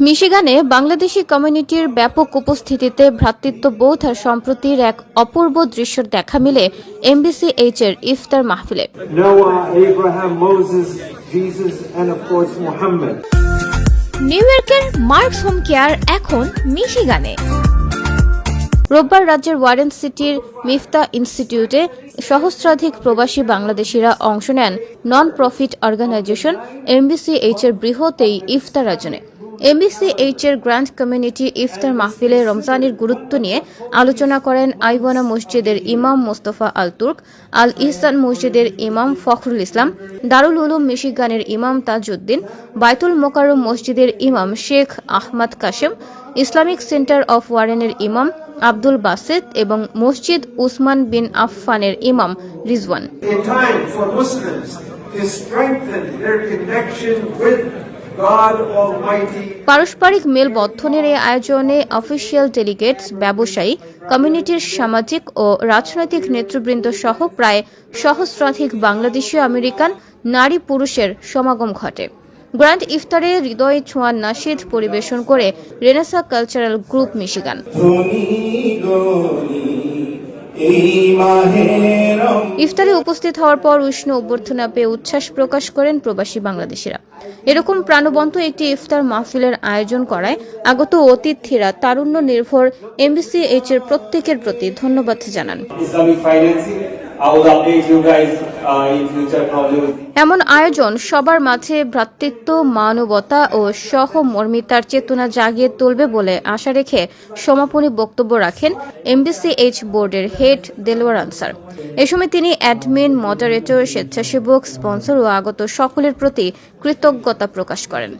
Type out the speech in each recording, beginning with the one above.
মিশিগানে বাংলাদেশি কমিউনিটির ব্যাপক উপস্থিতিতে ভ্রাতৃত্ববোধ আর সম্প্রতির এক অপূর্ব দৃশ্য দেখা মিলে এমবিসি এইচ এর ইফতার মাহফিলে. নিউ ইয়র্কের মার্কস হোম কেয়ার এখন মিশিগানে। রোববার রাজ্যের ওয়ারেন সিটির মিফতা ইনস্টিটিউটে সহস্রাধিক প্রবাসী বাংলাদেশিরা অংশ নেন non profit organization MBC H এর বৃহৎ এই ইফতার আয়োজনে। এমবিসি এইচ এর গ্র্যান্ড কমিউনিটি ইফতার মাহফিলে রমজানের গুরুত্ব নিয়ে আলোচনা করেন আইওয়ানা মসজিদের ইমাম মোস্তফা আল তুর্ক আল ইহসান মসজিদের ইমাম ফখরুল ইসলাম, দারুল উলুম মিশিগানের ইমাম তাজউদ্দিন, বাইতুল মোকারম মসজিদের ইমাম Sheikh Ahmad Kashem, Islamic centre of ওয়ারেনের ইমাম আব্দুল বাসেদ এবং মসজিদ উসমান বিন আফফানের ইমাম রিজওয়ান. পারস্পরিক মেলবন্ধনের এই আয়োজনে অফিসিয়াল ডেলিগেটস ব্যবসায়ী কমিউনিটির সামাজিক ও রাজনৈতিক নেতৃবৃন্দ সহ প্রায় সহস্রাধিক বাংলাদেশীয় আমেরিকান নারী পুরুষের সমাগম ঘটে গ্র্যান্ড ইফতারে হৃদয় ছোঁয়া নাশিদ পরিবেশন করে রেনেসা কালচারাল গ্রুপ মিশিগান। ইফতারে উপস্থিত হওয়ার পর উষ্ণ অভ্যর্থনা পেয়ে উচ্ছ্বাস প্রকাশ করেন প্রবাসী বাংলাদেশিরা। এরকম প্রাণবন্ত একটি ইফতার মাহফিলের আয়োজন করায় আগত অতিথিরা তারুণ্য নির্ভর এমবিসি এইচ এর প্রত্যেকের প্রতি ধন্যবাদ জানান। Islamic financing. Uh, এমন আয়োজন সবার মাঝে ভ্রাতৃত্ব মানবতা ও সহমর্মিতার চেতনা জাগিয়ে তুলবে বলে আশা রেখে সমাপনী বক্তব্য রাখেন এমবিসিএইচ বোর্ডের হেড দেলোয়ার আনসার এ সময় তিনি অ্যাডমিন মডারেটর স্বেচ্ছাসেবক স্পন্সর ও আগত সকলের প্রতি কৃতজ্ঞতা প্রকাশ করেন.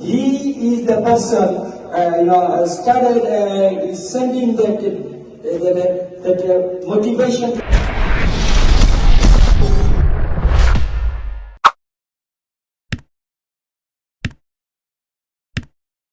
He is the person, uh, you know, uh, started uh, sending that, that their motivation.